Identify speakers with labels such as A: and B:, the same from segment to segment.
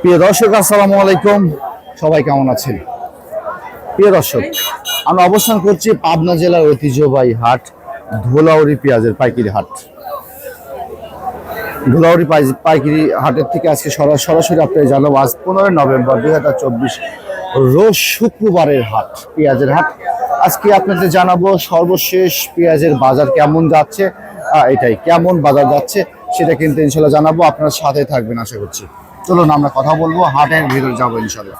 A: প্রিয় দর্শক, আসসালামু আলাইকুম। সবাই কেমন আছেন? প্রিয় দর্শক, আমরা অবস্থান করছি পাবনা জেলার ঐতিহ্যবাহী হাট, ধোলাউড়ি পেঁয়াজের পাইকারি হাট। ধুলাউড়ি পাই- পাইকারি হাটের থেকে আজকে সরা- সরাসরি আপনাকে জানাব, আজ পনেরোই নভেম্বর দুই হাজার চব্বিশ রোজ শুক্রবারের হাট, পেঁয়াজের হাট। আজকে আপনাদের জানাব সর্বশেষ পেঁয়াজের বাজার কেমন যাচ্ছে এটাই, কেমন বাজার যাচ্ছে সেটা কিন্তু ইনশাল্লাহ জানাব আপনার সাথে থাকবেন আশা করছি। চলুন আমরা কথা বলব হাটের ভিতরে যাব ইনশাল্লাহ।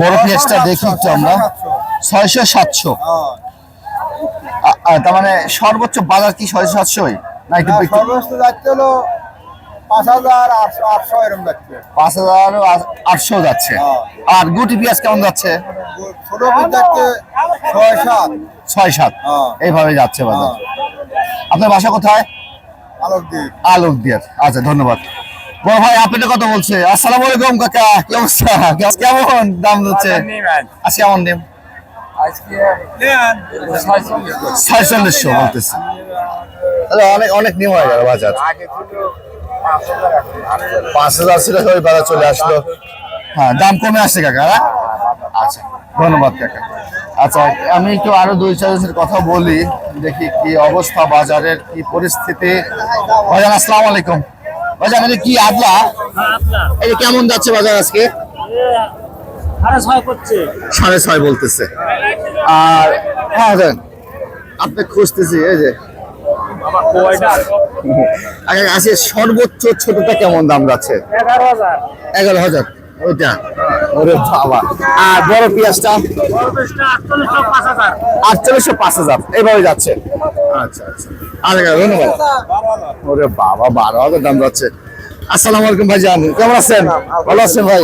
A: বড় পেঁয়াজটা দেখি একটু আমরা। ছয়শো সাতশো। তার মানে সর্বোচ্চ বাজার কি ছয়শো সাতশোই? না একটু একটু
B: সর্বোচ্চ যাচ্ছে হলো পাঁচ হাজার আটশো এরকম যাচ্ছে।
A: পাঁচ হাজার আটশো যাচ্ছে।
B: হ্যাঁ।
A: আর গুটি পেঁয়াজ কেমন যাচ্ছে?
B: ছোট পিস যাচ্ছে ছয় সাত।
A: ছয় সাত।
B: হ্যাঁ।
A: এইভাবে যাচ্ছে বাজার। আপনার বাসা কোথায়?
B: আলোক
A: দিয়ার আচ্ছা ধন্যবাদ। বড় ভাই আপনি কত বলছে। আসসালামু আলাইকুম কাকা। কি অবস্থা? কেমন? দাম যাচ্ছে আজকে কেমন দিন ছয়চল্লিশশো বলতেছে। তাহলে অনেক অনেক হয়ে গেল বাজার। পাঁচ হাজার ছিল ওই বাজার চলে আসলো। হ্যাঁ দাম কমে আসছে কাকা হ্যাঁ? আচ্ছা ধন্যবাদ কাকা। আচ্ছা আমি একটু আরও দুই চার কথা বলি দেখি কি অবস্থা বাজারের কি পরিস্থিতি। ভাইজান আসসালামু আলাইকুম। ভাইজান এটা কি আদলা? এই কেমন যাচ্ছে বাজার আজকে?
C: সাড়ে ছয়
A: বলতেছে। আর হ্যাঁ আপনি খুঁজতেছি এই যে। আগে আছে সর্বোচ্চ ছোটটা কেমন দাম যাচ্ছে?
C: এগারো হাজার।
A: এগারো হাজার ওইটা। ওরে বাবা। আর বড় পেঁয়াজটা?
C: আটচল্লিশশো পাঁচ হাজার।
A: এইভাবে যাচ্ছে। আচ্ছা আচ্ছা। আর ধন্যবাদ। ওরে বাবা বারো হাজার দাম যাচ্ছে। আসসালামু আলাইকুম ভাই জান কেমন আছেন? ভালো আছেন ভাই?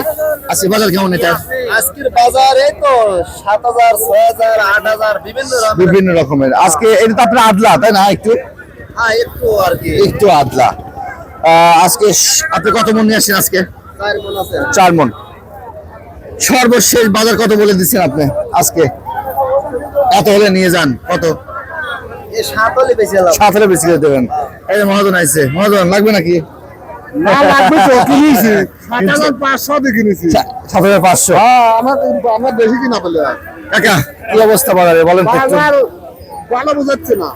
A: আজকে বাজার কেমন এটা?
B: আজকের বাজারে তো সাত হাজার ছয় হাজার আট হাজার বিভিন্ন দাম
A: বিভিন্ন রকমের। আজকে এটা তো আপনার আদলা তাই না একটু?
B: হ্যাঁ একটু আর কি।
A: একটু আদলা। আহ, আজকে আপনি কত মন নিয়ে আসেন আজকে?
B: চার মন আছে।
A: চার মন। সর্বশেষ বাজার কত বলে দিচ্ছেন আপনি আজকে? এত হলে নিয়ে যান কত?
B: সাত হলে বেশি
A: দেবেন। এই যে মহাজন আইছে। মহাজন লাগবে নাকি? অবস্থা বাজারে? বলেন
B: ভালো বোঝাচ্ছে না।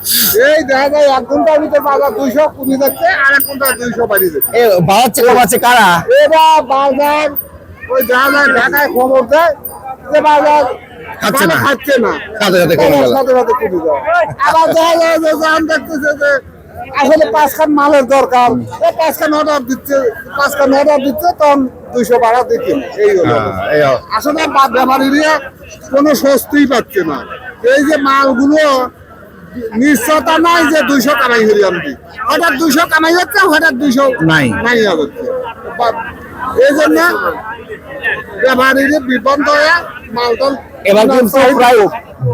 B: এই দেখা যায় এক ঘণ্টার ভিতরে বাজার দুইশো কমে যাচ্ছে আর এক ঘণ্টা দুইশো বাড়িয়ে যাচ্ছে।
A: বাড়াচ্ছে কমাচ্ছে কারা?
B: এবার বাজার ওই যায় ঢাকায় খবর দেয় যে বাজার
A: খাচ্ছে না।
B: খাচ্ছে না।
A: সাথে সাথে কমে গেল।
B: সাথে সাথে কমে যায় আবার দেখা যায় যে দেখতেছে যে আসলে পাঁচ খান মালের দরকার। এই পাঁচ খান অর্ডার দিচ্ছে পাঁচ খান অর্ডার দিচ্ছে তখন দুইশো দেখি এই হলো
A: হ্যাঁ,
B: আসলে ব্যাপারীরা কোনো স্বস্তিই পাচ্ছে না। এই যে মালগুলো নিশ্চয়তা নাই যে দুইশো কামাই হরি আমি। হঠাৎ দুইশো কামাই হচ্ছে হঠাৎ দুইশো
A: নাই।
B: নাই হচ্ছে। এই জন্য ব্যাপারীরা বিপদ হয়ে মালটাল
A: এবার কিন্তু প্রায়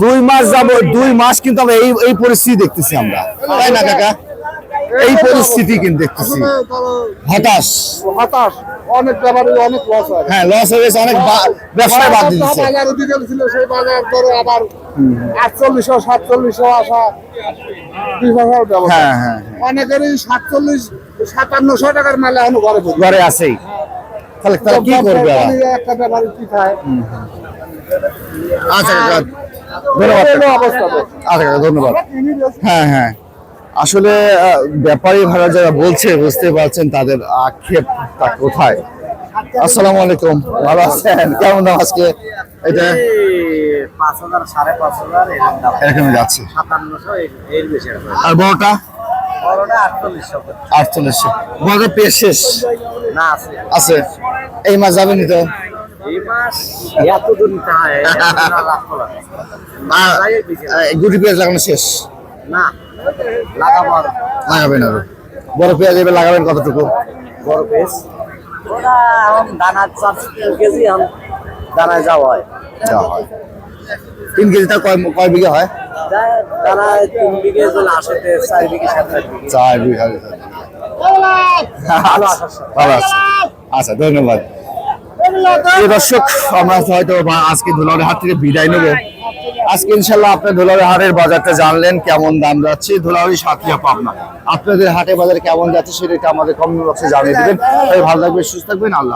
A: দুই মাস যাব দুই মাস কিন্তু আমরা এই এই পরিস্থিতি দেখতেছি আমরা। তাই না কাকা? এই পরিস্থিতি কিন্তু দেখতেছি। হতাশ।
B: হতাশ। অনেক ব্যাপারী অনেক লস হয়।
A: হ্যাঁ লস হয়ে গেছে অনেক ব্যবসায় বাদ দিচ্ছে।
B: বাজার দিকে ছিল সেই বাজার ধরো আবার আটচল্লিশশো সাতচল্লিশশো আসা দুই হাজার ব্যবসা
A: হ্যাঁ হ্যাঁ হ্যাঁ।
B: অনেকেরই সাতচল্লিশ সাতান্নশো টাকার মাল এখন ঘরে
A: ঘরে আছেই। তাহলে তাহলে কি করবে?
B: একটা ব্যাপারে কি খায়?
A: আচ্ছা ধন্যবাদ।
B: তো।
A: আচ্ছা ধন্যবাদ। হ্যাঁ হ্যাঁ। আসলে ব্যাপারী ভাড়া যারা বলছে বুঝতে পারছেন তাদের আক্ষেপটা কোথায়? আসসালামু আলাইকুম। ভালো আছেন? কেমন দাম আজকে? এটা?
C: পাঁচ হাজার সাড়ে পাঁচ হাজার এরকম
A: যাচ্ছে। আর বড়টা?
C: আটচল্লিশশো
A: বড়টা পেয়ে শেষ?
C: না আছে।
A: আছে। এই মাস যাবেনি তো? গুটি পেঁয়াজ লাগানো শেষ?
C: না
A: লাগাবেন আরও। বড় পেঁয়াজ এবার লাগাবেন কতটুকু?
C: বড় এখন দানা চার কেজি দানায় যাওয়া হয়।
A: যা হয়। তিন কেজিটা কয় কয় বিঘা হয়?
C: চার বিঘে ভালো
A: আছে। আচ্ছা ধন্যবাদ। দর্শক আমরা হয়তো আজকে ধুলাউড়ি হাত থেকে বিদায় নেব। আজকে ইনশাল্লাহ আপনার ধুলাবাড়ি হাটের বাজারটা জানলেন কেমন দাম যাচ্ছে। ধুলাবাড়ি সাতক্ষীরা পাবনা আপনাদের হাটে বাজারে কেমন যাচ্ছে সেটা আমাদের কমেন্ট বক্সে জানিয়ে দেবেন। ভালো থাকবেন সুস্থ থাকবেন। আল্লাহ